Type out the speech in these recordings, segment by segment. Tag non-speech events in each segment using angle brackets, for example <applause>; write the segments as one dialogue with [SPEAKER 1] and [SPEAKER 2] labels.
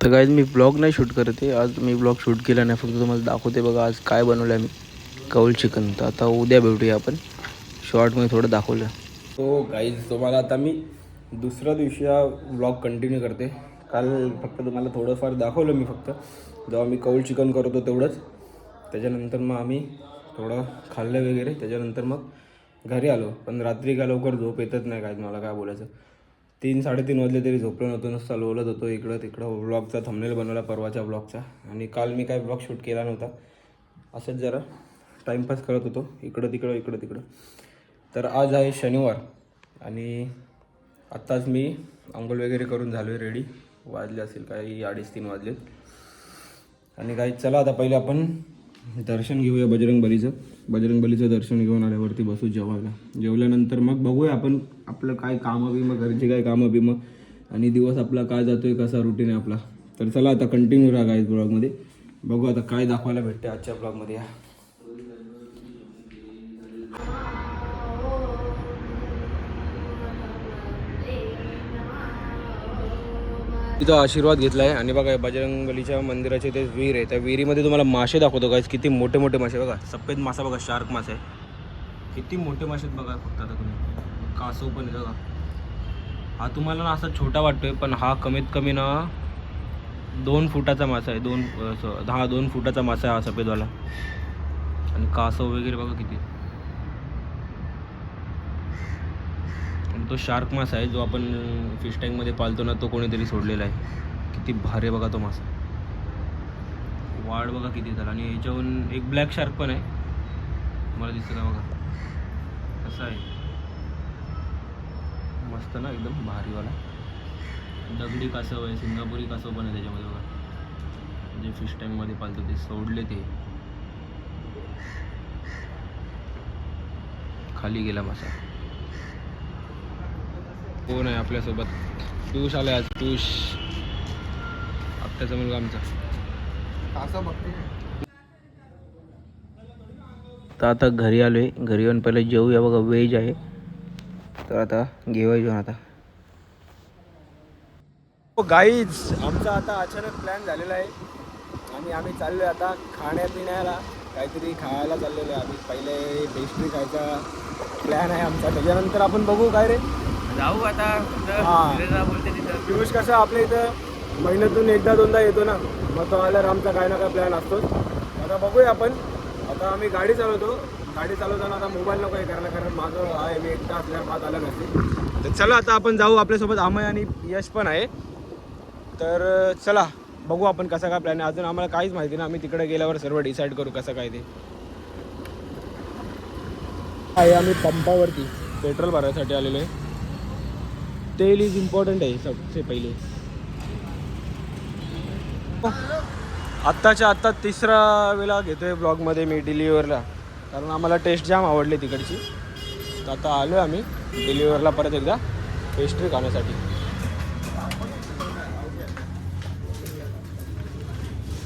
[SPEAKER 1] तर गाईज मी ब्लॉग नाही शूट करत आहे. आज मी ब्लॉग शूट केला नाही. फक्त तुम्हाला दाखवते बघा आज काय बनवलं आहे मी. कौल चिकन तर आता उद्या भेटूया आपण. शॉर्टमध्ये थोडं दाखवलं. सो गाईज तुम्हाला आता मी दुसऱ्या दिवशी हा ब्लॉग कंटिन्यू करते. काल फक्त तुम्हाला थोडंफार दाखवलं मी फक्त. जेव्हा मी कौल चिकन करतो तेवढंच. त्याच्यानंतर मग आम्ही थोडं खाल्लं वगैरे. त्याच्यानंतर मग घरी आलो. पण रात्री काय लवकर झोप येतच नाही काय मला काय बोलायचं. तीन साडेतीन वाजले तरी झोपलो नव्हतो नुसता लोलत होतो इकडं तिकडं. ब्लॉगचा थंबनेल बनवला परवाच्या ब्लॉगचा आणि काल मी काय ब्लॉग शूट केला नव्हता. असंच जरा टाईमपास करत होतो. इकडं तिकडं इकडं तिकडं. तर आज आहे शनिवार. आणि आत्ताच मी आंघोळ वगैरे करून झालो आहे रेडी वाजले असेल काही अडीच तीन वाजलेत. आणि काही चला आता पहिले आपण दर्शन घेऊया बजरंग बलीचं बजरंग बलीचं दर्शन घेऊन आल्यावरती बसू जेवायला. जेवल्यानंतर मग बघूया आपण आपलं काय कामं बिमं घरची काय कामं बिमं आणि दिवस आपला काय जातोय कसा रुटीन आहे आपला. तर चला आता कंटिन्यू राहा गाईज ब्लॉगमध्ये बघू आता काय दाखवायला भेटते आजच्या ब्लॉगमध्ये या तिथं आशीर्वाद घेतला आहे आणि बघा बजरंगबलीच्या मंदिराचे ते विहीर आहे. त्या विहिरीमध्ये तुम्हाला मासे दाखवतो काय किती मोठे मोठे मासे बघा. सफेद मासा बघा शार्क मासा. आहे किती मोठे मासे आहेत बघा फक्त आता तुम्ही. कासव पण आहे बघा. हा तुम्हाला ना असा छोटा वाटतोय पण हा कमीत कमी ना दोन फुटाचा मासा आहे. दोन असं हा दोन फुटाचा मासा आहे हा सफेदवाला. आणि कासव वगैरे बघा किती. तो शार्क मासा आहे जो आपण फिश टँकमध्ये पालतो ना तो कोणीतरी सोडलेला आहे. किती भारी बघा तो मासा. वाढ बघा किती झाला. आणि याच्याहून एक ब्लॅक शार्क पण आहे. मला दिसतं का बघा? कसं आहे? मस्त ना एकदम भारीवाला दगडी कासव आहे सिंगापुरी कासव पण आहे त्याच्यामध्ये बघा. जे फिश टँकमध्ये पालतो ते सोडले ते. खाली गेला मासा. कोण आहे आपल्यासोबत? पियुष आलाय आज पियुष. आत्याचा मुलगा आमचा. तर आता घरी आलोय. घरी येऊन पहिले जेवूया. बघा व्हेज आहे. तर आता घेऊया जेवण आता. गाईज आमचा आता अचानक प्लॅन झालेला आहे. आणि आम्ही चाललोय आता खाण्यापिण्याला. काहीतरी खायला चाललेलो आहे. आम्ही पहिले पेस्ट्री खायचा प्लॅन आहे आमचा. त्याच्यानंतर आपण बघू काय रे.
[SPEAKER 2] जाऊ आता
[SPEAKER 1] हा.
[SPEAKER 2] बोलते तिथं.
[SPEAKER 1] पियुष कसं आपल्या इथं महिन्यातून एकदा दोनदा येतो ना. मग तो आल्यावर आमचा काय ना काय प्लॅन असतोच. आता बघूया आपण. आता आम्ही गाडी चालवतो. गाडी चालवताना आता मोबाईल नको हे करायला कारण माझं आहे. मी एकटा असल्यावर मात आला नसते. तर चला आता आपण जाऊ. आपल्यासोबत अमय आणि यश पण आहे. तर चला. बघू आपण कसा काय प्लॅन आहे. अजून आम्हाला काहीच माहिती नाही. आम्ही तिकडे गेल्यावर सर्व डिसाईड करू कसं काय ते. आहे आम्ही पंपावरती. पेट्रोल भरायसाठी आलेलो आहे. तेल इज इम्पॉर्टंट आहे सबसे पहिले. आत्ताच्या आत्ता तिसरा वेळा घेतोय ब्लॉगमध्ये मी डिलिव्हरला कारण आम्हाला टेस्ट जाम आवडली तिकडची. तर आता आलो आम्ही डिलिव्हरला परत एकदा पेस्ट्री खाण्यासाठी.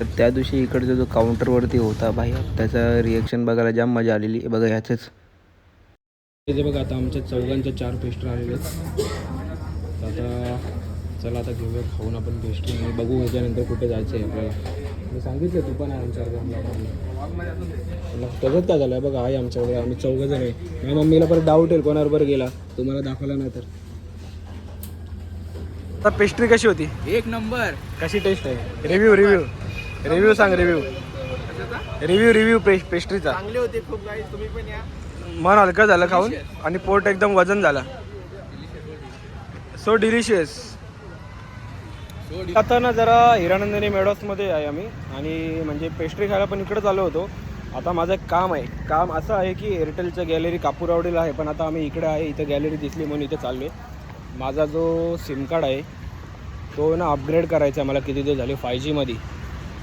[SPEAKER 1] तर त्या दिवशी इकडचा जो काउंटरवरती होता भाई त्याचा रिएक्शन बघायला जाम मजा आलेली. बघा ह्याचंच. हे बघा आता आमच्या चौघांच्या चार पेस्ट्री आलेले आता चला आता घेऊया खाऊन आपण पेस्ट्री आणि बघू ह्याच्यानंतर कुठे जायचं आहे आपल्याला. मी सांगितलं तू पण आहे आमच्याकडे. त्याच्यात काय झालं बघा आहे आमच्याकडे. आम्ही चौघं जण आहे. माझ्या मम्मीला परत डाऊट येईल कोणाबरोबर गेला. तुम्हाला दाखवला नाही तर. आता पेस्ट्री कशी होती?
[SPEAKER 2] एक नंबर.
[SPEAKER 1] कशी टेस्ट आहे? रिव्ह्यू रिव्ह्यू रिव्ह्यू सांग रिव्ह्यू रिव्ह्यू रिव्ह्यू पेस्ट्रीचा
[SPEAKER 2] चांगले होते खूप तुम्ही पण या.
[SPEAKER 1] मन हलकं झालं खाऊन. आणि पोट एकदम वजन झालं. सो डिलिशियस आता ना जरा हिरानंदिनी मेडॉसमध्ये आहे आम्ही. आणि म्हणजे पेस्ट्री खायला पण इकडंच आलो होतो. आता माझं एक काम आहे. काम असं आहे की एअरटेलचं गॅलरी कापूरावडीला आहे पण आता आम्ही इकडे आहे इथं गॅलरी दिसली म्हणून इथे चाललो आहे माझा जो सिम कार्ड आहे तो ना अपग्रेड करायचा आहे मला किती दिवस झाले? फाय जीमध्ये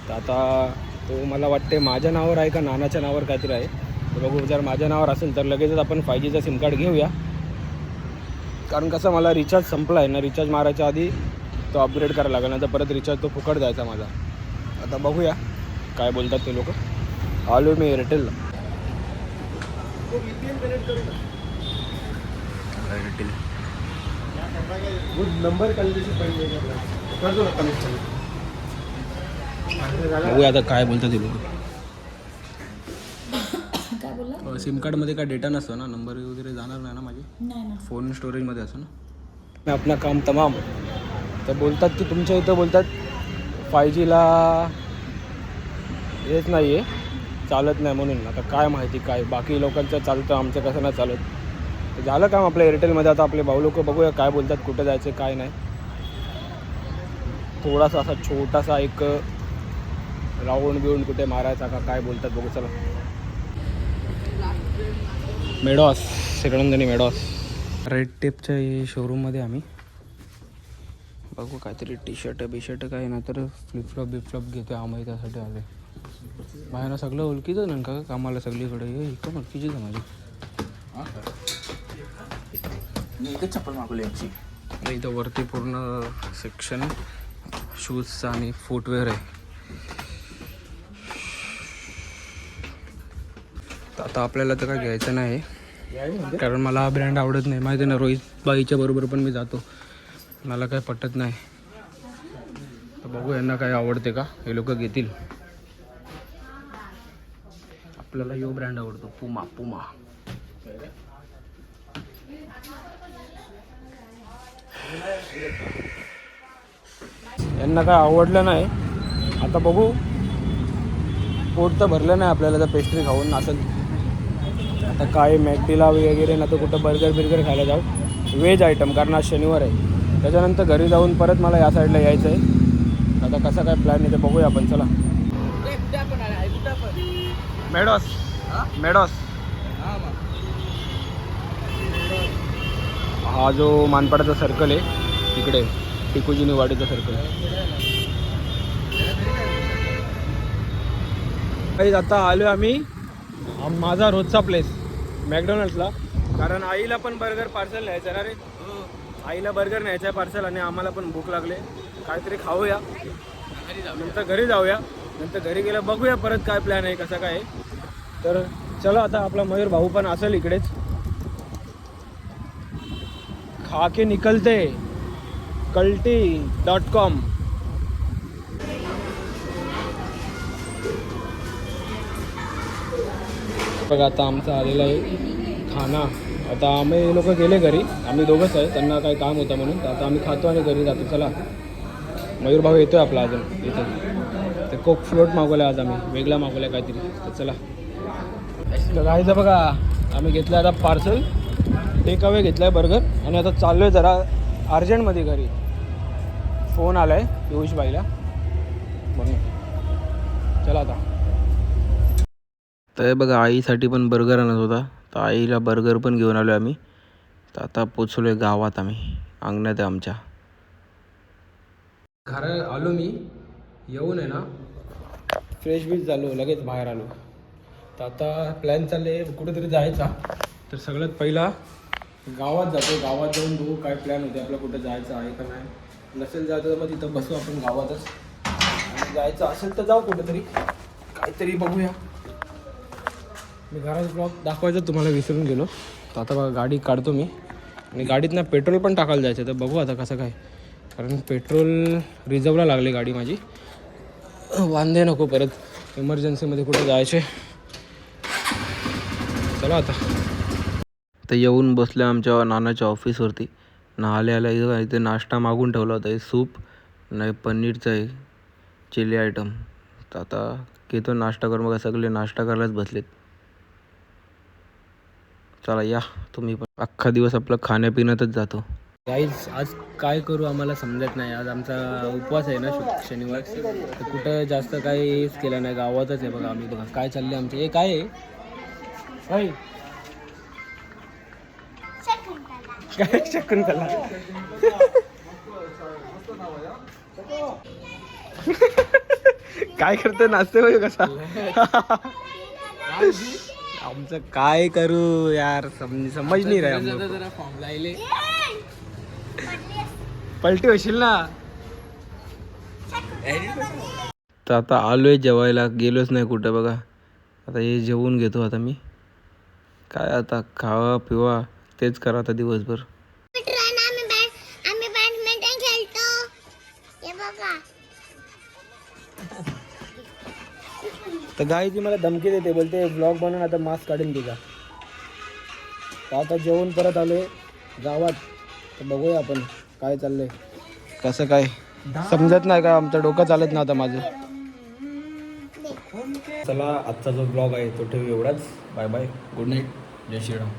[SPEAKER 1] तर आता तो मला वाटते माझ्या नावावर आहे का नानाच्या नावावर काहीतरी आहे. तर बघू जर माझ्या नावावर असेल तर लगेचच आपण फाय जीचा सिम कार्ड घेऊया. कारण कसं मला रिचार्ज संपला आहे ना रिचार्ज मारायच्या आधी तो अपग्रेड करायला लागला. नंतर परत रिचार्ज तो फुकट जायचा माझा. आता बघूया काय बोलतात ते लोक. आलो मी एअरटेलला एअरटेल नंबर बघूया आता काय बोलतात ते लोक.
[SPEAKER 3] बोलला
[SPEAKER 1] सिम कार्डमध्ये काय डेटा नसतो ना? नंबर वगैरे जाणार नाही ना माझे?
[SPEAKER 3] नाही ना.
[SPEAKER 1] फोन स्टोरेजमध्ये असं ना? मी आपलं काम तमाम. तर बोलतात की तुमच्या इथं बोलतात फाय जीला हेच नाही आहे चालत नाही म्हणून. आता काय माहिती काय? बाकी लोकांचं चालतं आमचं कसं नाही चालत. तर झालं काम आपल्या एअरटेलमध्ये आता आपले भाऊ लोक बघूया काय बोलतात कुठं जायचं काय नाही. थोडासा असा छोटासा एक राऊंड बिऊंड कुठे मारायचा का काय बोलतात बघू चला. मेडॉस श्रीनंदिनी मेडॉस. रेड टेपच्या शोरूममध्ये आम्ही. बघू काहीतरी टी शर्ट बी शर्ट काही ना तर फ्लिपफ्लॉप बिपफ्लॉप घेतो आम्ही त्यासाठी आले. बाहेर सगळं ओळखीचं ना का? कामाला सगळीकडे. हे इकडं ओळखीचीच आहे माझी.
[SPEAKER 2] मी एकच चप्पल मागवली यांची.
[SPEAKER 1] इथं वरती पूर्ण सेक्शन शूजचं आणि फुटवेअर आहे. आता आपल्याला तर काय घ्यायचं नाही. कारण मला हा ब्रँड आवडत नाही. माहिती आहे ना रोहित बाईच्या बरोबर पण मी जातो. मला काय पटत नाही. तर बघू यांना काय आवडते का? हे लोक घेतील. आपल्याला यो ब्रँड आवडतो. पुमा पुमा. यांना काय आवडलं नाही. आता बघू. पोट तर भरलं नाही आपल्याला तर पेस्ट्री खाऊन असं आता काय मॅकडीला वगैरे ना तर कुठं बर्गर बिर्गर खायला जाऊ. व्हेज आयटम कारण आज शनिवार आहे. त्याच्यानंतर घरी जाऊन परत मला या साईडला यायचं आहे आता कसा काय प्लॅन आहे ते बघूया आपण चला. मेडॉस मेडॉस हा जो मानपाडाचा सर्कल आहे तिकडे. टिकुजिनी वाडीचा सर्कल काही आता आलो आम्ही. माझा रोजचा प्लेस मॅकडॉनल्ड्सला. कारण आईला पण बर्गर पार्सल न्यायचं ना रे? आईला बर्गर न्यायचं आहे पार्सल आणि आम्हाला पण भूक लागले. काहीतरी खाऊया. नंतर घरी जाऊया. नंतर घरी गेलं बघूया परत काय प्लॅन आहे कसा काय तर चला आता आपला मयूर भाऊ पण असेल इकडेच. खाके निकलते. कल्टी डॉट कॉम. बघा आता आमचं आलेलं आहे खाना. आता आम्ही लोक गेले घरी. आम्ही दोघंच आहे. त्यांना काही काम होतं म्हणून. तर आता आम्ही खातो आणि घरी जातो. चला. मयूर भाऊ येतोय आपला अजून. इथे. ते कोक फ्लोट मागवला आज आम्ही. वेगळा मागवला काहीतरी. तर चला. तर जायचं बघा. आम्ही घेतलं आता पार्सल टेक अवे घेतलं आहे बर्गर आणि आता चाललो आहे जरा अर्जंटमध्ये घरी. फोन आला आहे पियुषबाईला म्हणून चला आता. तर बघा आईसाठी पण बर्गर आणत होता. तर आईला बर्गर पण घेऊन आलो आम्ही. तर आता पोचलो आहे गावात आम्ही. अंगणात आहे आमच्या. घरा आलो मी. येऊन आहे ना फ्रेश बीच झालो लगेच बाहेर आलो. तर आता प्लॅन चालले कुठेतरी जायचा. तर सगळ्यात पहिला गावात जातो गावात जाऊन बघू काय प्लॅन होते आपला कुठं जायचं आहे का नाही. नसेल जायचं तर मग तिथं बसू आपण गावातच. आणि जायचं असेल तर जाऊ कुठेतरी. काहीतरी बघूया. मी घरात ब्लॉग दाखवायचं तुम्हाला विसरून गेलो. तर आता बघा गाडी काढतो मी. आणि गाडीतनं पेट्रोल पण टाकायला जायचं तर बघू आता कसं काय. कारण पेट्रोल रिझर्वला लागले गाडी माझी. वांदे नको परत. इमर्जन्सीमध्ये कुठे जायचे. चला आता. तर येऊन बसल्या आमच्या नानाच्या ऑफिसवरती ना आले आल्या इथे नाश्ता मागून ठेवला होता. हे सूप नाही पनीरचं आहे. चिली आयटम तर आता घेतो नाश्ता करून. बघा सगळे नाश्ता करायलाच बसलेत. चला या. तुम्ही पण. अख्खा दिवस आपला खाण्यापिण्यातच जातो. गाईज आज काय करू आम्हाला समजत नाही. आज आमचा उपवास आहे ना शनिवार. तर कुठं जास्त काही हेच केलं नाही. गावातच आहे बघा आम्ही बघा काय चालले आमचे? हे काय आहे? काय काय? शकुंतला. <laughs> काय करते नाचते बघ कसा? <laughs> <laughs> आमचं काय करू यार समज समज नाही रे आमचं.
[SPEAKER 2] जरा फॉर्म लायले.
[SPEAKER 1] पलटी होशील ना? तर आता आलोय जेवायला गेलोच नाही कुठं बघा. आता हे जेवून घेतो आता मी. काय आता खावा पिवा तेच करा आता दिवसभर. तर गाई ती मला धमकी देते बोलते ब्लॉग बनवून आता मास्क काढून तिचा आता जेवण परत आलोय गावात. तर बघूया आपण काय चाललंय. कसं काय? समजत नाही का? आमचं डोकं चालत ना आता माझं. चला आजचा जो ब्लॉग आहे तो ठेवू एवढाच. बाय बाय गुड नाईट जय श्रीराम.